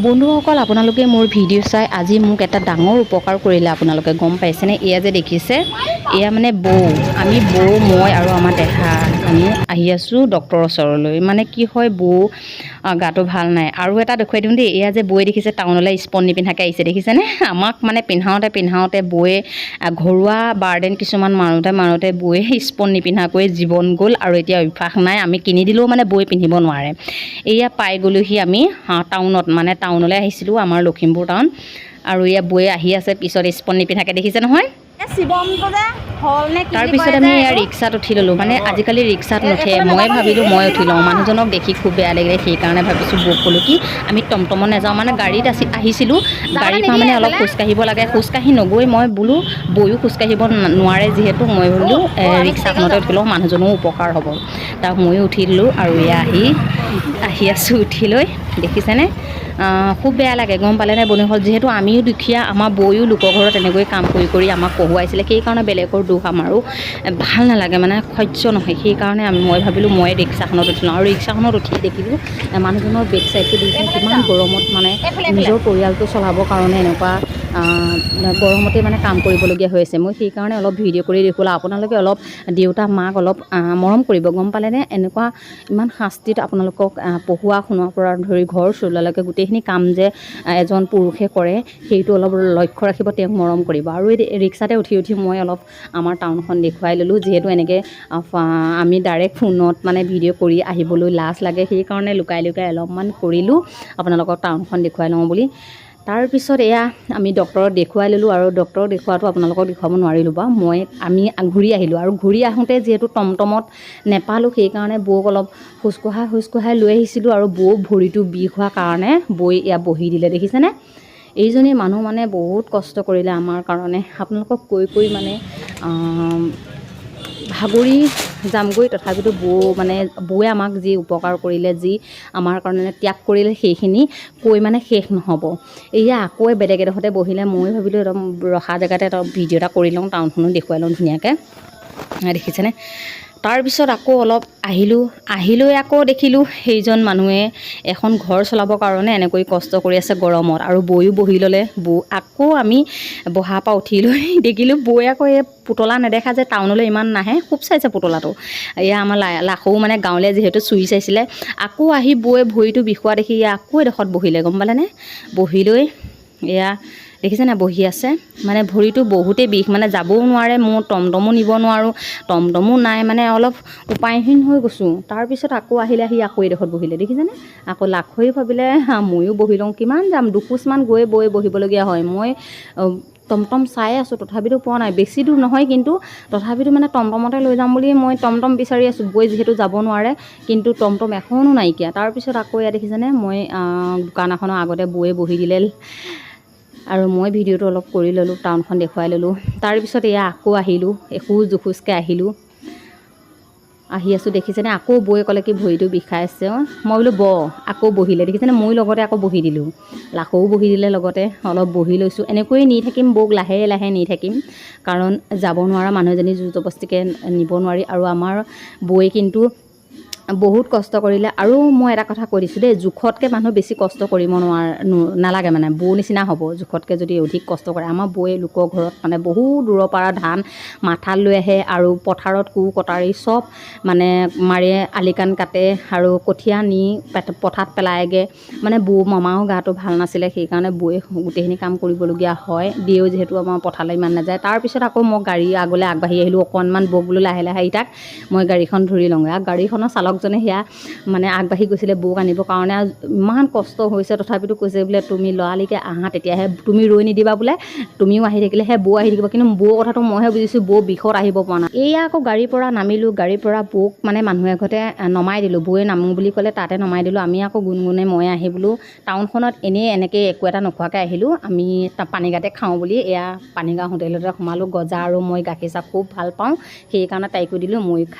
বন্ধুসকল আপোনালোকে মোৰ ভিডিঅ' চাই আজি মোক এটা ডাঙৰ উপকাৰ কৰিলে আপোনালোকে গম পাইছেনে? এয়া যে দেখিছে এয়া মানে বৌ। আমি বৌ মই আৰু আমাৰ দেহা। আমি আহি আছোঁ ডক্টৰৰ ওচৰলৈ। মানে কি হয় বৌ গাটো ভাল নাই। আৰু এটা দেখুৱাই দিওঁ দেই এয়া যে বৌয়ে দেখিছে টাউনলৈ স্পন নিপিন্ধাকৈ আহিছে দেখিছেনে? আমাক মানে পিন্ধাওঁতে পিন্ধাওঁতে বৌয়ে ঘৰুৱা বাৰ্ডেন কিছুমান মাৰোঁতে মাৰোঁতে বৌয়ে স্পন নিপিন্ধাকৈ জীৱন গ'ল আৰু এতিয়া অভ্যাস নাই আমি কিনি দিলেও মানে বৌয়ে পিন্ধিব নোৱাৰে। এয়া পাই গ'লোহি আমি টাউনত মানে টাউনলৈ আহিছিলোঁ আমাৰ লখিমপুৰ টাউন। আৰু এয়া বৌয়ে আহি আছে পিছত স্পন নিপিন্ধাকৈ দেখিছে নহয়? তাৰপিছত আমি এয়া ৰিক্সাত উঠি ল'লোঁ মানে আজিকালি ৰিক্সাত নুঠে। মই ভাবিলোঁ মই উঠি লওঁ মানুহজনক দেখি খুব বেয়া লাগিলে। সেইকাৰণে ভাবিছোঁ বৌক ক'লোঁ কি আমি টমটমত নাযাওঁ। মানে গাড়ীত আছি আহিছিলোঁ। গাড়ীৰ পৰা মানে অলপ খোজকাঢ়িব লাগে। খোজকাঢ়ি নগৈ মই বোলো বৈও খোজকাঢ়িব নোৱাৰে যিহেতু। মই বোলো ৰিক্সাখনতে উঠি লওঁ মানুহজনো উপকাৰ হ'ব। তাৰ ময়ো উঠি দিলোঁ আৰু এয়া আহি আহি আছোঁ উঠি লৈ দেখিছেনে খুব বেয়া লাগে। গম পালেনে বন্ধুসকল যিহেতু আমিও দুখীয়া। আমাৰ বৈও লোকৰ ঘৰত এনেকৈ কাম কৰি কৰি আমাক পঢ়ুৱাইছিলে। সেইকাৰণে বেলেগৰ দুখ আমাৰো ভাল নালাগে মানে সহ্য নহয়। সেইকাৰণে আমি মই ভাবিলোঁ মই ৰিক্সাখনত উঠিলোঁ আৰু ৰিক্সাখনত উঠি দেখিলোঁ মানুহজনৰ বেক চাইডটো দেখিছোঁ কিমান গৰমত মানে নিজৰ পৰিয়ালটো চলাবৰ কাৰণে এনেকুৱা গৰমতে মানে কাম কৰিবলগীয়া হৈ আছে। মই সেইকাৰণে অলপ ভিডিঅ' কৰি দেখুৱালোঁ আপোনালোকে অলপ দেউতা মাক অলপ মৰম কৰিব। গম পালেনে? এনেকুৱা ইমান শাস্তিত আপোনালোকক পঢ়োৱা শুনোৱাৰ পৰা ধৰি ঘৰ চলোৱালৈকে গোটেইখিনি কাম যে এজন পুৰুষে কৰে সেইটো অলপ লক্ষ্য ৰাখিব তেওঁক মৰম কৰিব। আৰু এই ৰিক্সাতে উঠি উঠি মই অলপ আমাৰ টাউনখন দেখুৱাই ল'লোঁ যিহেতু এনেকৈ আমি ডাইৰেক্ট ফোনত মানে ভিডিঅ' কৰি আহিবলৈ লাজ লাগে। সেইকাৰণে লুকাই লুকাই অলপমান কৰিলোঁ। আপোনালোকক টাউনখন দেখুৱাই লওঁ বুলি। তাৰপিছত এয়া আমি ডক্টৰক দেখুৱাই ল'লোঁ আৰু ডক্টৰক দেখুৱাটো আপোনালোকক দেখুৱাব নোৱাৰিলোঁ বাৰু। মই আমি ঘূৰি আহিলোঁ আৰু ঘূৰি আহোঁতে যিহেতু টমটমত নেপালোঁ সেইকাৰণে বৌক অলপ খোজকঢ়াই খোজকঢ়াই লৈ আহিছিলোঁ আৰু বৌ ভৰিটো বিষ হোৱাৰ কাৰণে বৈ এয়া বহি দিলে দেখিছেনে? এইজনী মানুহ মানে বহুত কষ্ট কৰিলে আমাৰ কাৰণে। আপোনালোকক কৈ কৈ মানে ভাগৰি যামগৈ। তথাপিতো বৌ মানে বৌয়ে আমাক যি উপকাৰ কৰিলে, যি আমাৰ কাৰণে ত্যাগ কৰিলে, সেইখিনি কৈ মানে শেষ নহ'ব। এয়া আকৌ বেলেগ এডোখৰতে বহিলে। মই ভাবিলোঁ একদম ৰখা জেগাতে ভিডিঅ' এটা কৰি লওঁ, টাউনখনো দেখুৱাই লওঁ ধুনীয়াকৈ। দেখিছেনে? তাৰপিছত আকৌ অলপ আহিলোঁ আহিলৈ আকৌ দেখিলোঁ সেইজন মানুহে এখন ঘৰ চলাবৰ কাৰণে এনেকৈ কষ্ট কৰি আছে গৰমত আৰু বৈও বহি ল'লে বৌ আকৌ আমি বহাৰ পৰা উঠি লৈ দেখিলোঁ বৈ আকৌ এই পুতলা নেদেখা যে টাউনলৈ ইমান নাহে খুব চাইছে পুতলাটো। এয়া আমাৰ লা লাখৌ মানে গাঁৱলীয়া যিহেতু চুই চাইছিলে আকৌ আহি বৈ ভৰিটো বিষোৱা দেখি এয়া আকৌ এডোখৰত বহিলে গম পালেনে? বহি লৈ এয়া দেখিছে নাই বহি আছে। মানে ভৰিটো বহুতেই বিষ মানে যাবও নোৱাৰে মোৰ টমটমো নিব নোৱাৰোঁ, টমটমো নাই মানে অলপ উপায়হীন হৈ গৈছোঁ। তাৰপিছত আকৌ আহিলে আহি আকৌ এইডোখৰত বহিলে দেখিছেনে আকৌ লাখৈ ভাবিলে ময়ো বহি লওঁ, কিমান যাম? দুখোজমান গৈ বৈ বহিবলগীয়া হয়। মই টমটম চাই আছোঁ, তথাপিতো পোৱা নাই। বেছি দূৰ নহয়, কিন্তু তথাপিতো মানে টমটমতে লৈ যাম বুলি মই টমটম বিচাৰি আছোঁ। বৈ যিহেতু যাব নোৱাৰে, কিন্তু টমটম এখনও নাইকিয়া। তাৰপিছত আকৌ এয়া দেখিছেনে মই দোকান এখনৰ আগতে বৈয়ে বহি দিলে। আৰু মই ভিডিঅ'টো অলপ কৰি ল'লোঁ টাউনখন দেখুৱাই ল'লোঁ। তাৰপিছত এয়া আকৌ আহিলোঁ এখোজ দুখোজকৈ আহিলোঁ। আহি আছোঁ দেখিছেনে? আকৌ বৌয়ে ক'লে কি ভৰিটো বিষাই আছে। অঁ মই বোলো ব আকৌ বহিলে। দেখিছেনে? ময়ো লগতে আকৌ বহি দিলোঁ। লাখৌ বহি দিলে লগতে। অলপ বহি লৈছোঁ। এনেকৈয়ে নি থাকিম বৌক লাহে লাহে নি থাকিম। কাৰণ যাব নোৱাৰা মানুহ এজনী জোৰ জবস্তিকৈ নিব নোৱাৰি। আৰু আমাৰ বৌয়ে কিন্তু বহুত কষ্ট কৰিলে। আৰু মই এটা কথা কৈ দিছোঁ দেই জোখতকৈ মানুহ বেছি কষ্ট কৰিব নোৱাৰ নালাগে মানে বৌ নিচিনা হ'ব। জোখতকৈ যদি অধিক কষ্ট কৰে আমাৰ বৌয়ে লোকৰ ঘৰত মানে বহু দূৰৰ পৰা ধান মাথাত লৈ আহে আৰু পথাৰত কোৰ কটাৰী চব মানে মাৰে আলিকাণ কাটে আৰু কঠীয়া নি পথাৰত পেলায়গৈ মানে বৌ মামাও গাটো ভাল নাছিলে সেইকাৰণে বৌয়ে গোটেইখিনি কাম কৰিবলগীয়া হয়। দিয়েও যিহেতু আমাৰ পথাৰলৈ ইমান নাযায়। তাৰপিছত আকৌ মই গাড়ী আগলৈ আগবাঢ়ি আহিলোঁ। অকণমান বৌ বোলো লাহে লাহে ইতাক মই গাড়ীখন ধৰি লওঁগৈ। আৰু গাড়ীখনৰ চালকজনে সেয়া মানে আগবাঢ়ি গৈছিলে বৌক আনিবৰ কাৰণে ইমান কষ্ট হৈছে। তথাপিতো কৈছে বোলে তুমি লৰালিকৈ আহা তেতিয়াহে তুমি ৰৈ নিদিবা বোলে। তুমিও আহি থাকিলেহে বৌ আহি থাকিব। কিন্তু বৌ কথাটো মইহে বুজিছোঁ বৌ বিষত আহিব পৰা নাই। এয়া আকৌ গাড়ীৰ পৰা নামিলোঁ গাড়ীৰ পৰা বৌক মানে মানুহ এঘৰতে আহ, নমাই দিলোঁ। বৌয়ে নামো বুলি ক'লে তাতে নমাই দিলোঁ। আমি আকৌ গুণগুণে মই আহি বোলো টাউনখনত এনেই এনেকৈ একো এটা নোখোৱাকৈ আহিলোঁ। আমি পানীগাতে খাওঁ বুলি এয়া পানীগাঁও হোটেলতে সোমালোঁ। গজা আৰু মই গাখীৰ চাহ খুব ভাল পাওঁ। সেইকাৰণে তাইকো দিলোঁ মই